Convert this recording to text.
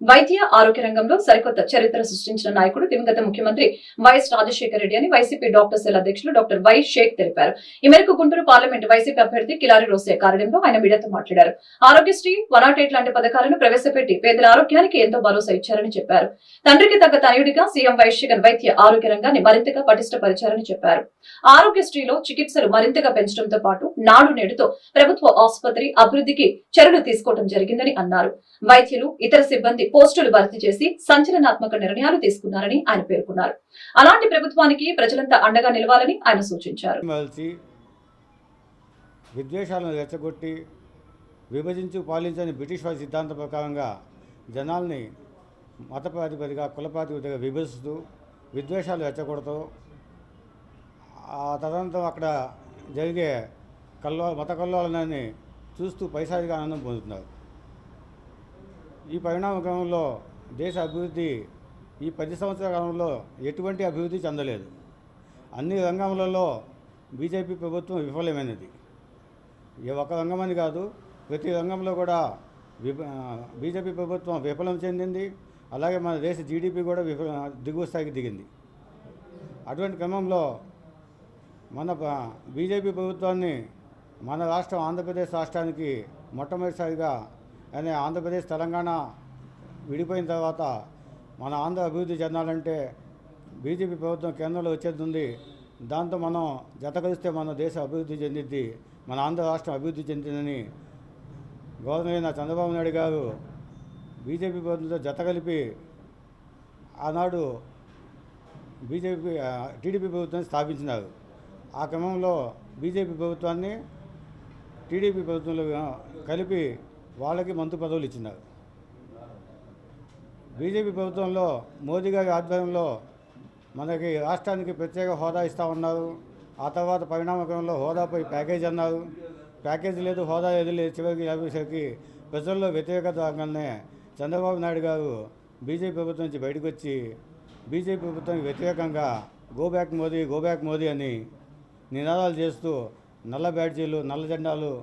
వైద్య ఆరోగ్య రంగంలో సరికొత్త చరిత్ర సృష్టించిన నాయకుడు దివంగత ముఖ్యమంత్రి వైఎస్ రాజశేఖర రెడ్డి అని వైసీపీ డాక్టర్ సెల్ అధ్యక్షులు డాక్టర్ వై షేక్ తెలిపారు. ఈ మేరకు గుంటూరు పార్లమెంట్ వైసీపీ అభ్యర్థి కిలారి రోసే కార్యాలయంలో ఆయన మీడియాతో మాట్లాడారు. ఆరోగ్యశ్రీ వన్ నాట్ ఎయిట్ లాంటి పథకాలను ప్రవేశపెట్టి పేదల ఆరోగ్యానికి ఎంతో భరోసా ఇచ్చారని చెప్పారు. తండ్రికి తగ్గ తనయుడిగా సీఎం వైఎస్ జగన్ వైద్య ఆరోగ్య రంగాన్ని మరింతగా పటిష్టపరిచారని చెప్పారు. ఆరోగ్యశ్రీలో చికిత్సలు మరింతగా పెంచడంతో పాటు నాడు నేడుతో ప్రభుత్వ ఆసుపత్రి అభివృద్ధికి చర్యలు తీసుకోవడం జరిగిందని అన్నారు. వైద్యులు ఇతర సిబ్బంది పోస్టులు భర్తీ చేసి సంచలనాత్మక నిర్ణయాలు తీసుకున్నారని ఆయన పేర్కొన్నారు. అలాంటి ప్రభుత్వానికి ప్రజలంతా అండగా నిలవాలని ఆయన సూచించారు. విద్వేషాలను రెచ్చగొట్టి విభజించి పాలించని బ్రిటిష్ వారి సిద్ధాంత ప్రకారంగా జనాల్ని మత ప్రాతిపదిగా కుల ప్రాతిపదిగా విభజిస్తూ విద్వేషాలు రెచ్చగొడుతూ ఆ తదనంతరం అక్కడ జరిగే కల్లో మత కల్లోలనాన్ని చూస్తూ పైసాదిగా ఆనందం పొందుతున్నారు. ఈ పరిణామ క్రమంలో దేశ అభివృద్ధి ఈ పది సంవత్సరాల కాలంలో ఎటువంటి అభివృద్ధి చెందలేదు. అన్ని రంగములలో బీజేపీ ప్రభుత్వం విఫలమైనది. ఏ ఒక్క రంగమని కాదు ప్రతి రంగంలో కూడా బీజేపీ ప్రభుత్వం విఫలం చెందింది. అలాగే మన దేశ జీడిపి కూడా విఫల దిగువ స్థాయికి దిగింది. అటువంటి క్రమంలో మన బీజేపీ ప్రభుత్వాన్ని మన రాష్ట్రం ఆంధ్రప్రదేశ్ రాష్ట్రానికి మొట్టమొదటిసారిగా అనే ఆంధ్రప్రదేశ్ తెలంగాణ విడిపోయిన తర్వాత మన ఆంధ్ర అభివృద్ధి చెందాలంటే బీజేపీ ప్రభుత్వం కేంద్రంలో వచ్చేది దాంతో మనం జత కలిస్తే మన దేశం అభివృద్ధి చెందిద్ది మన ఆంధ్ర రాష్ట్రం అభివృద్ధి చెందిందని గవర్నర్ అయిన చంద్రబాబు నాయుడు గారు బీజేపీ ప్రభుత్వంతో జత కలిపి ఆనాడు బీజేపీ టీడీపీ ప్రభుత్వాన్ని స్థాపించినారు. ఆ క్రమంలో బీజేపీ ప్రభుత్వాన్ని టీడీపీ ప్రభుత్వంలో కలిపి వాళ్ళకి మంత్రి పదవులు ఇచ్చినారు. బీజేపీ ప్రభుత్వంలో మోదీ గారి ఆధ్వర్యంలో మనకి రాష్ట్రానికి ప్రత్యేక హోదా ఇస్తా ఉన్నారు. ఆ తర్వాత పరిణామక్రమంలో హోదాపై ప్యాకేజ్ అన్నారు. ప్యాకేజ్ లేదు హోదా ఏది లేదు. చివరికి యాభైసరికి ప్రజల్లో వ్యతిరేకత రాగానే చంద్రబాబు నాయుడు గారు బీజేపీ ప్రభుత్వం నుంచి బయటకు వచ్చి బీజేపీ ప్రభుత్వానికి వ్యతిరేకంగా go back Modi go back Modi అని నినాదాలు చేస్తూ నల్ల బ్యాడ్జీలు నల్ల జెండాలు